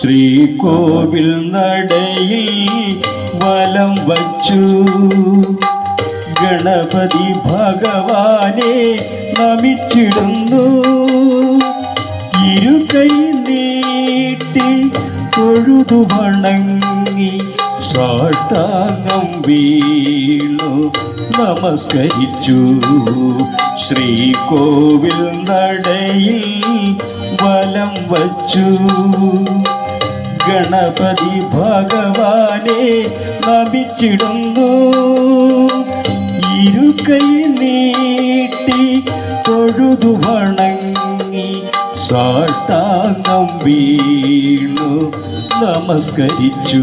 ശ്രീകോവിൽ നടയിൽ വലം വച്ചു. ഗണപതി ഭഗവാനെ നമിച്ചിടുന്നു. ഇരുകൈ നീട്ടി തൊഴുതു വണങ്ങി സാഷ്ടാംഗം വീണു. നമസ്കരിച്ചു. ശ്രീകോവിൽ നടയിൽ വലം വച്ചു. ഗണപതി ഭഗവാനെ നമിച്ചിടുന്നു. ഇരുകൈ നീട്ടി തൊഴുതു വണങ്ങി സാഷ്ടാംഗം വീണു. നമസ്കരിച്ചു.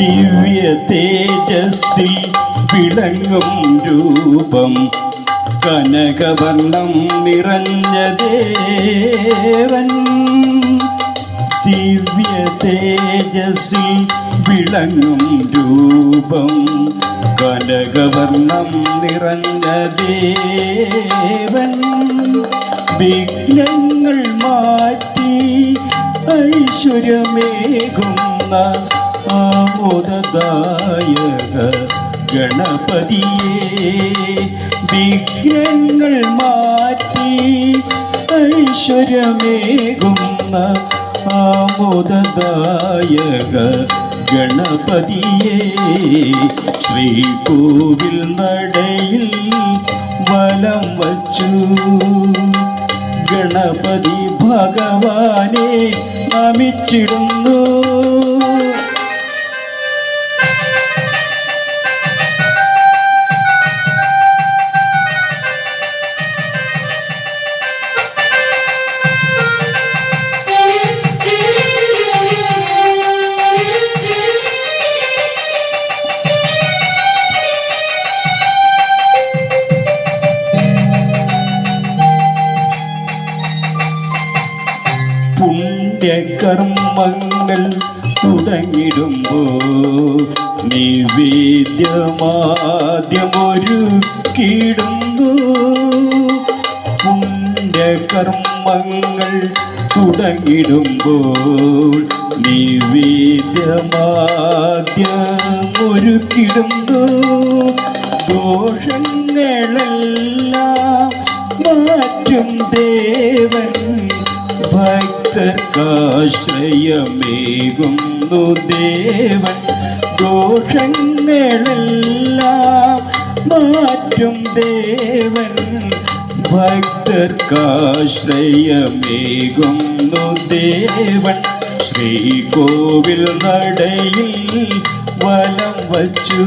ദിവ്യ തേജസ്സിൽ വിളങ്ങും രൂപം. കനകവർണം നിറഞ്ഞ ദേവൻ. ദിവ്യ തേജസ്സിൽ വിളങ്ങും രൂപം. കനകവർണം നിറഞ്ഞ ദേവൻ. വിഘ്നങ്ങൾ മാറ്റി ഐശ്വര്യമേകുന്ന ആമോദദായക ഗണപതിയെ വിഘ്നങ്ങൾ മാറ്റി ഐശ്വര്യമേകുന്ന ആമോദദായക ഗണപതിയെ ശ്രീകോവിൽ നടയിൽ വലം വച്ചു. ഗണപതി ഭഗവാനെ നമിച്ചിടുന്നു പുണ്യകർമ്മങ്ങൾ തുടങ്ങിടുമ്പോ നിവേദ്യമാദ്യമൊരുക്കിടുന്നു പുണ്യകർമ്മങ്ങൾ തുടങ്ങിടുമ്പോൾ നിവേദ്യമാദ്യമൊരുക്കിടുന്നു ദോഷങ്ങളെല്ലാം മാറ്റും ദേവൻ. ഭക്തർക്കാശ്രയമേകുന്നു ദേവൻ. ദോഷങ്ങളെല്ലാം മാറ്റും ദേവൻ. ഭക്തർക്കാശ്രയമേകുന്നു ദേവൻ. ശ്രീകോവിൽ നടയിൽ വലം വച്ചു.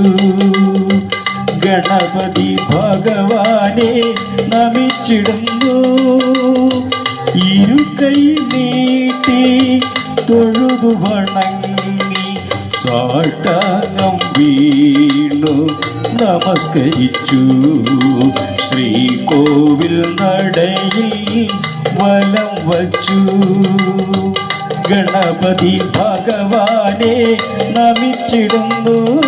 ഗണപതി ഭഗവാനെ നമിച്ചിടുന്നു. ഇരുകൈ തൊഴുതു വണങ്ങി സാഷ്ടാംഗം വീണു. നമസ്കരിച്ചു. ശ്രീകോവിൽ നടയിൽ വലം വച്ചു. ഗണപതി ഭഗവാനെ നമിച്ചിടുന്നു.